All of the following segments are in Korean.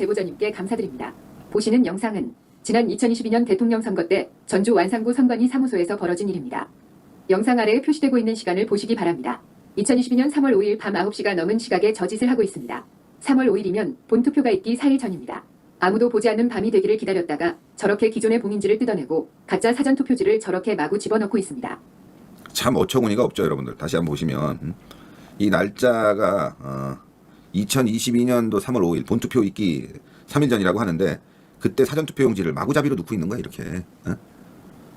제보자님께 감사드립니다. 보시는 영상은 지난 2022년 대통령 선거 때 전주 완산구 선관위 사무소에서 벌어진 일입니다. 영상 아래에 표시되고 있는 시간을 보시기 바랍니다. 2022년 3월 5일 밤 9시가 넘은 시각에 저짓을 하고 있습니다. 3월 5일이면 본투표가 있기 4일 전입니다. 아무도 보지 않는 밤이 되기를 기다렸다가 저렇게 기존의 봉인지를 뜯어내고 가짜 사전 투표지를 저렇게 마구 집어넣고 있습니다. 참 어처구니가 없죠, 여러분들. 다시 한번 보시면 음. 이 날짜가 어, 2022년도 3월 5일 본투표 있기 3일 전이라고 하는데 그때 사전 투표용지를 마구잡이로 넣고 있는 거야 이렇게 어?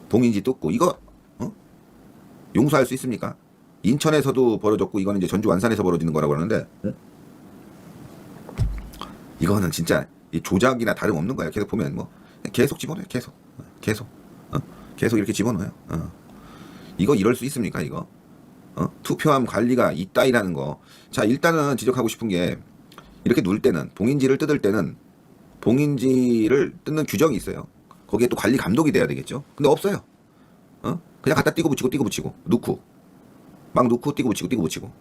봉인지 뜯고 이거 어? 용서할 수 있습니까? 인천에서도 벌어졌고 이거는 이제 전주 완산에서 벌어지는 거라고 하는데 어? 이거는 진짜 이 조작이나 다름 없는 거야. 계속 보면 뭐 계속 집어넣어요. 계속 어, 계속 어? 계속 이렇게 집어넣어요. 어. 이거 이럴 수 있습니까 이거? 어? 투표함 관리가 있다이라는 거. 자 일단은 지적하고 싶은 게 이렇게 누를 때는 봉인지를 뜯을 때는 봉인지를 뜯는 규정이 있어요. 거기에 또 관리 감독이 돼야 되겠죠. 근데 없어요. 어? 그냥 갖다 띄고 붙이고 띄고 붙이고 넣고 막 넣고 띄고 붙이고 띄고 붙이고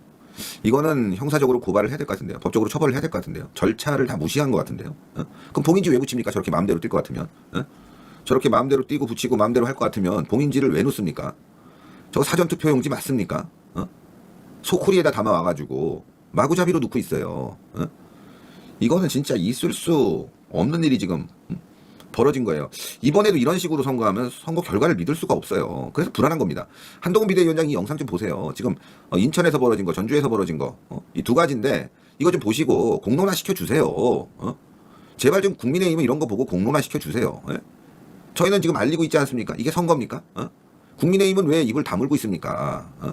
이거는 형사적으로 고발을 해야 될 것 같은데요. 법적으로 처벌을 해야 될 것 같은데요. 절차를 다 무시한 것 같은데요. 어? 그럼 봉인지 왜 붙입니까? 저렇게 마음대로 뛸 것 같으면 어? 저렇게 마음대로 띄고 붙이고 마음대로 할 것 같으면 봉인지를 왜 놓습니까? 저거 사전 투표용지 맞습니까? 어? 소쿠리에다 담아 와가지고 마구잡이로 넣고 있어요. 어? 이거는 진짜 있을 수 없는 일이 지금 음, 벌어진 거예요. 이번에도 이런 식으로 선거하면 선거 결과를 믿을 수가 없어요. 그래서 불안한 겁니다. 한동훈 비대위원장 이 영상 좀 보세요. 지금 어, 인천에서 벌어진 거, 전주에서 벌어진 거, 이두 가지인데 이거 좀 보시고 공론화 시켜 주세요. 어? 제발 좀 국민의힘은 이런 거 보고 공론화 시켜 주세요. 예? 저희는 지금 알리고 있지 않습니까? 이게 선거입니까? 어? 국민의힘은 왜 입을 다물고 있습니까? 어?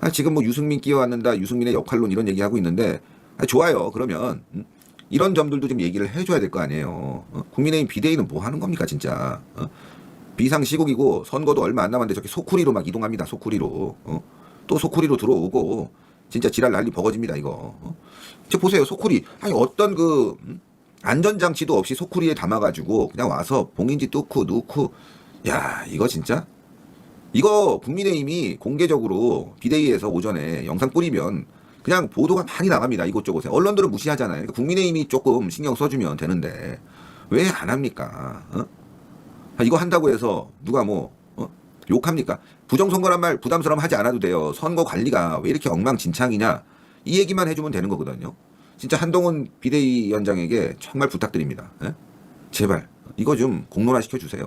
아, 지금 뭐 유승민 끼어왔는다, 유승민의 역할론 이런 얘기하고 있는데 아, 좋아요. 그러면 음? 이런 점들도 좀 얘기를 해줘야 될 거 아니에요. 어? 국민의힘 비대위는 뭐 하는 겁니까 진짜? 어? 비상 시국이고 선거도 얼마 안 남았는데 저렇게 소쿠리로 막 이동합니다. 소쿠리로 어? 또 소쿠리로 들어오고 진짜 지랄 난리 버거집니다 이거. 어? 저 보세요 소쿠리 아니 어떤 그 음? 안전장치도 없이 소쿠리에 담아가지고 그냥 와서 봉인지 뚫고 넣고 야 이거 진짜 이거 국민의힘이 공개적으로 비대위에서 오전에 영상 뿌리면 그냥 보도가 많이 나갑니다. 이곳저곳에. 언론들은 무시하잖아요. 그러니까 국민의힘이 조금 신경 써주면 되는데 왜 안 합니까? 어? 아, 이거 한다고 해서 누가 뭐 어? 욕합니까? 부정선거란 말 부담스러움 하지 않아도 돼요. 선거 관리가 왜 이렇게 엉망진창이냐? 이 얘기만 해주면 되는 거거든요. 진짜 한동훈 비대위원장에게 정말 부탁드립니다. 예? 제발 이거 좀 공론화 시켜주세요.